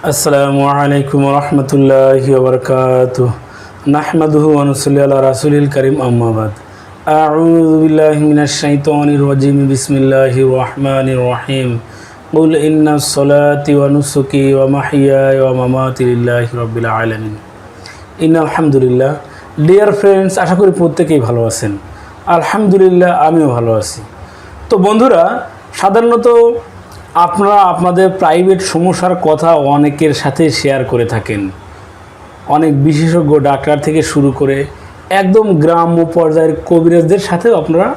আসসালামু আলাইকুম রহমতুল্লাহ বরকাত নাহমাদুহু অনুসল্লি আল্লাহ রাসুলিল করিম আম্মাবাদ أعوذ بالله من الشيطان الرجيم بسم الله الرحمن الرحيم قل إن الصلاة ونسكي ومحياي ومماتي لله رب العالمين ইন আলহামদুলিল্লাহ ডিয়ার ফ্রেন্ডস আশা করি প্রত্যেকেই ভালো আছেন আলহামদুলিল্লাহ আমিও ভালো আছি তো বন্ধুরা সাধারণত আপনারা আপনাদের প্রাইভেট সমস্যার কথা অনেকের সাথে শেয়ার করে থাকেন। অনেক বিশেষজ্ঞ, ডাক্তার থেকে শুরু করে একদম গ্রাম্য পর্যায়ের কবিরাজদের সাথেও আপনারা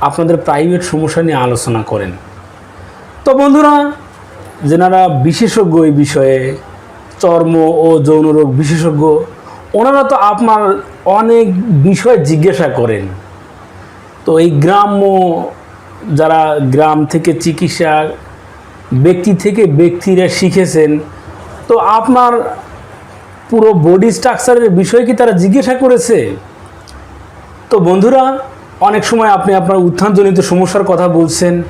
আপনাদের প্রাইভেট সমস্যা নিয়ে আলোচনা করেন। তো বন্ধুরা, যেনারা বিশেষজ্ঞ এই বিষয়ে, চর্ম ও যৌন রোগ বিশেষজ্ঞ, ওনারা তো আপনার অনেক বিষয় জিজ্ঞাসা করেন। তো এই গ্রাম্য যারা গ্রাম থেকে চিকিৎসা ব্যক্তি থেকে ব্যক্তিরা শিখেছেন। তো আপনার পুরো বডি স্ট্রাকচারের বিষয় কি তারা জিজ্ঞাসা করেছে? তো বন্ধুরা, অনেক সময় আপনি আপনার উত্থানজনিত সমস্যার কথা বলছেন,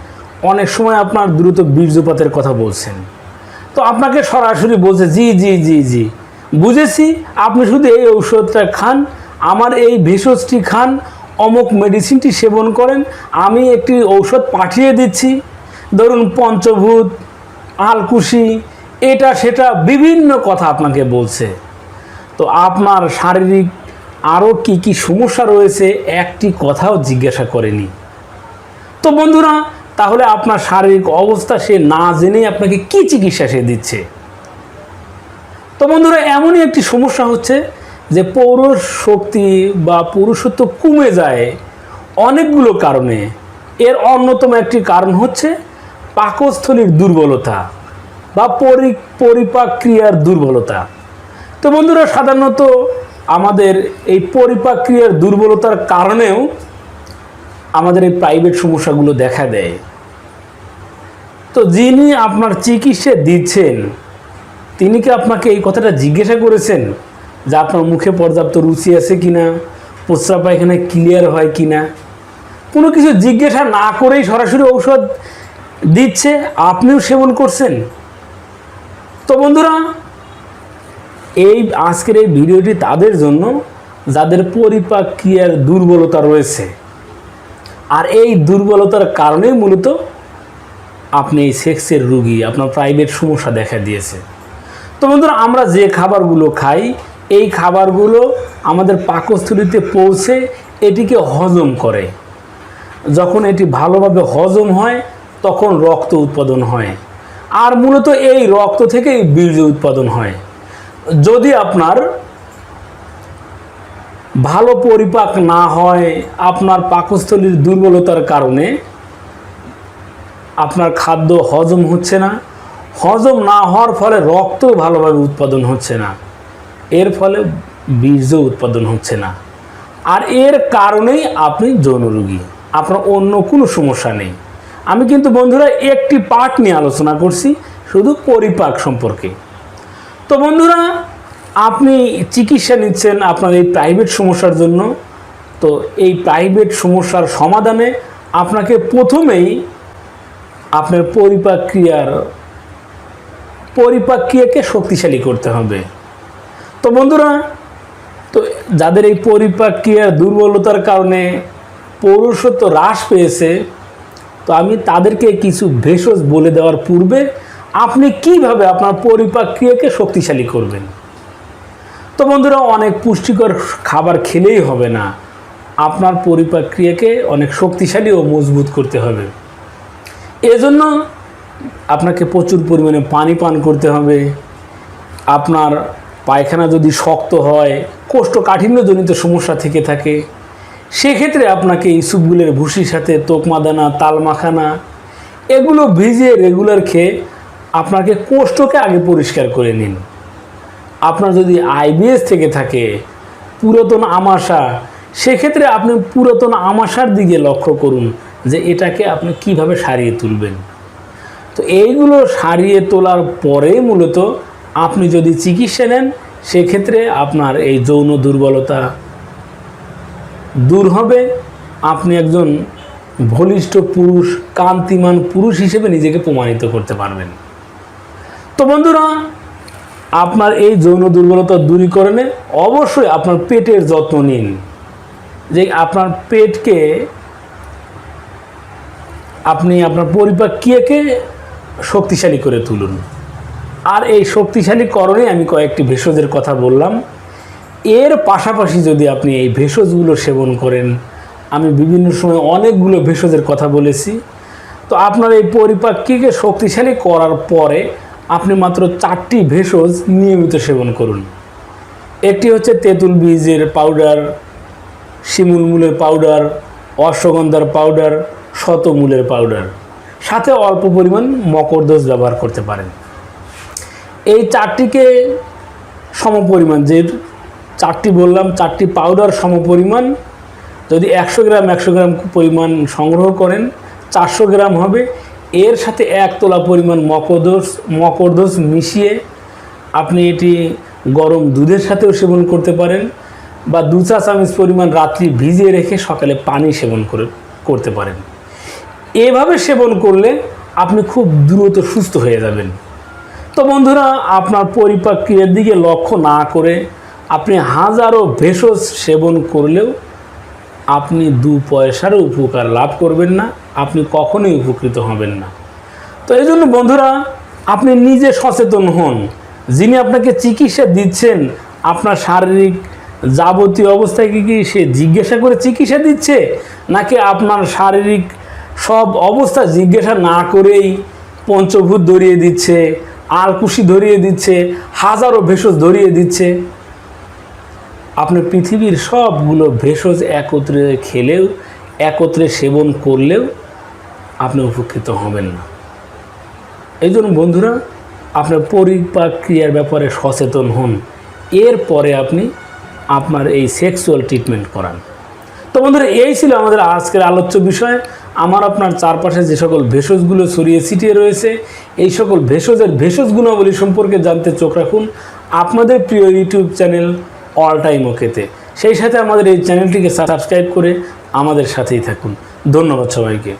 অনেক সময় আপনার দ্রুত বীর্যপাতের কথা বলছেন। তো আপনাকে সরাসরি বলছে, জি জি জি জি। বুঝেছি, আপনি শুধু এই ঔষধটা খান, আমার এই ভেষজটি খান, অমুক মেডিসিনটি সেবন করেন, আমি একটি ঔষধ পাঠিয়ে দিচ্ছি। ধরুন পঞ্চভূত, আলকুশি, এটা সেটা বিভিন্ন কথা আপনাকে বলছে। তো আপনার শারীরিক আরও কি কি সমস্যা রয়েছে, একটি কথাও জিজ্ঞাসা করেনি। তো বন্ধুরা, তাহলে আপনার শারীরিক অবস্থা সে না জেনেই আপনাকে কি চিকিৎসা সে দিচ্ছে? তো বন্ধুরা, এমনই একটি সমস্যা হচ্ছে যে পৌরুষ শক্তি বা পুরুষত্ব কমে যায় অনেকগুলো কারণে। এর অন্যতম একটি কারণ হচ্ছে পাকস্থলীর দুর্বলতা বা পরি পরিপাক ক্রিয়ার দুর্বলতা। তো বন্ধুরা, সাধারণত আমাদের এই পরিপাক ক্রিয়ার দুর্বলতার কারণেও আমাদের এই প্রাইভেট সমস্যাগুলো দেখা দেয়। তো যিনি আপনার চিকিৎসা দিচ্ছেন, তিনি কি আপনাকে এই কথাটা জিজ্ঞাসা করেছেন যে আপনার মুখে পর্যাপ্ত রুচি আছে কিনা প্রস্রাব পায়খানা ক্লিয়ার হয় কি না? কোনো কিছু জিজ্ঞাসা না করেই সরাসরি ঔষধ দিচ্ছে, আপনিও সেবন করছেন। তো বন্ধুরা, এই আজকের এই ভিডিওটি তাদের জন্য, যাদের পরিপাক ক্রিয়ার দুর্বলতা রয়েছে। আর এই দুর্বলতার কারণেই মূলত আপনি এই সেক্সের রুগী, আপনার প্রাইভেট সমস্যা দেখা দিয়েছে। তো বন্ধুরা, আমরা যে খাবারগুলো খাই, এই খাবারগুলো আমাদের পাকস্থলিতে পৌঁছে এটিকে হজম করে। যখন এটি ভালোভাবে হজম হয় তখন রক্ত উৎপাদন হয়। আর মূলত এই রক্ত থেকেই বীর্য উৎপাদন হয়। যদি আপনার ভালো পরিপাক না হয়, আপনার পাকস্থলীর দুর্বলতার কারণে আপনার খাদ্য হজম হচ্ছে না, হজম না হওয়ার ফলে রক্ত ভালোভাবে উৎপাদন হচ্ছে না। এর ফলে বীর্য উৎপাদন হচ্ছে না। আর এর কারণেই আপনি যৌন রোগী আপনার অন্য কোনো সমস্যা নেই। আমি কিন্তু বন্ধুরা একটি পার্ট নিয়ে আলোচনা করছি, শুধু পরিপাক সম্পর্কে। তো বন্ধুরা, আপনি চিকিৎসা নিচ্ছেন আপনার এই প্রাইভেট সমস্যার জন্য, তো এই প্রাইভেট সমস্যার সমাধানে আপনাকে প্রথমেই আপনার পরিপাক ক্রিয়ার, পরিপাক ক্রিয়াকে শক্তিশালী করতে হবে। তো বন্ধুরা, তো যাদের এই পরিপাক ক্রিয়ার দুর্বলতার কারণে পৌরুষত্ব হ্রাস পেয়েছে তো আমি তাদেরকে কিছু ভেষজ বলে দেওয়ার পূর্বে আপনি কীভাবে আপনার পরিপাক ক্রিয়াকে শক্তিশালী করবেন? তো বন্ধুরা, অনেক পুষ্টিকর খাবার খেলেই হবে না। আপনার পরিপাক ক্রিয়াকে অনেক শক্তিশালী ও মজবুত করতে হবে। এজন্য আপনাকে প্রচুর পরিমাণে পানি পান করতে হবে। আপনার পায়খানা যদি শক্ত হয়, কোষ্ঠকাঠিন্যজনিত সমস্যা থেকে থাকে সেক্ষেত্রে আপনাকে এই সুপগুলের ভুসির সাথে তোকমাদানা, তালমাখানা, এগুলো ভিজিয়ে রেগুলার খেয়ে আপনাকে কোষ্ঠকে আগে পরিষ্কার করে নিন। আপনার যদি আইবিএস থেকে থাকে, পুরাতন আমাশা, সেক্ষেত্রে আপনি পুরাতন আমাশার দিকে লক্ষ্য করুন যে এটাকে আপনি কীভাবে সারিয়ে তুলবেন। তো এইগুলো সারিয়ে তোলার পরে মূলত আপনি যদি চিকিৎসা নেন, সেক্ষেত্রে আপনার এই যৌন দুর্বলতা দূর হবে। আপনি একজন বলিষ্ঠ পুরুষ, কান্তিমান পুরুষ হিসেবে নিজেকে প্রমাণিত করতে পারবেন। তো বন্ধুরা, আপনার এই যৌন দুর্বলতা দূরীকরণে অবশ্যই আপনার পেটের যত্ন নিন। যে আপনার পেটকে আপনি, আপনার পরিপাক্রিয়াকে শক্তিশালী করে তুলুন। আর এই শক্তিশালীকরণে আমি কয়েকটি ভেষজের কথা বললাম। এর পাশাপাশি যদি আপনি এই ভেষজগুলো সেবন করেন, আমি বিভিন্ন সময় অনেকগুলো ভেষজের কথা বলেছি। তো আপনার এই পরিপাক্যকে শক্তিশালী করার পরে আপনি মাত্র চারটি ভেষজ নিয়মিত সেবন করুন। একটি হচ্ছে তেঁতুল বীজের পাউডার শিমুল মূলের পাউডার অশ্বগন্ধার পাউডার শতমূলের পাউডার সাথে অল্প পরিমাণ মকরদোষ ব্যবহার করতে পারেন। এই চারটিকে সমপরিমাণ যে চারটি বললাম, চারটি পাউডার সমপরিমাণ। যদি একশো গ্রাম একশো গ্রাম পরিমাণ সংগ্রহ করেন, চারশো গ্রাম হবে। এর সাথে এক তোলা পরিমাণ মকরদোষ মকরদোষ মিশিয়ে আপনি এটি গরম দুধের সাথেও সেবন করতে পারেন বা দু চা চামচ পরিমাণ রাত্রি ভিজিয়ে রেখে সকালে পানি সেবন করে, করতে পারেন। এভাবে সেবন করলে আপনি খুব দ্রুত সুস্থ হয়ে যাবেন। তো বন্ধুরা, আপনার পরিপাক্রিয়ার দিকে লক্ষ্য না করে আপনি হাজারো ভেষজ সেবন করলেও আপনি দু পয়সারও উপকার লাভ করবেন না, আপনি কখনোই উপকৃত হবেন না। তো এই জন্য বন্ধুরা, আপনি নিজে সচেতন হন। যিনি আপনাকে চিকিৎসা দিচ্ছেন, আপনার শারীরিক যাবতীয় অবস্থায় কি কি সে জিজ্ঞাসা করে চিকিৎসা দিচ্ছে, নাকি আপনার শারীরিক সব অবস্থা জিজ্ঞাসা না করেই পঞ্চভূত ধরিয়ে দিচ্ছে, আলকুশি ধরিয়ে দিচ্ছে, হাজারো ভেষজ ধরিয়ে দিচ্ছে? আপনি পৃথিবীর সবগুলো ভেষজ একত্রে খেলেও, একত্রে সেবন করলেও আপনি উপকৃত হবেন না। এই জন্য বন্ধুরা, আপনার পরিপাক্রিয়ার ব্যাপারে সচেতন হন। এরপরে আপনি আপনার এই সেক্সুয়াল ট্রিটমেন্ট করান। তো বন্ধুরা, এই ছিল আমাদের আজকের আলোচ্য বিষয়। আমার আপনার চারপাশে যে সকল ভেষজগুলো ছড়িয়ে ছিটিয়ে রয়েছে, এই সকল ভেষজের ভেষজ গুণাবলী সম্পর্কে জানতে চোখ রাখুন। আপনাদের প্রিয় ইউটিউব চ্যানেল অল টাইম ওকেতে সেই সাথে আমাদের এই চ্যানেলটিকে সাবস্ক্রাইব করে আমাদের সাথেই থাকুন। ধন্যবাদ সবাইকে।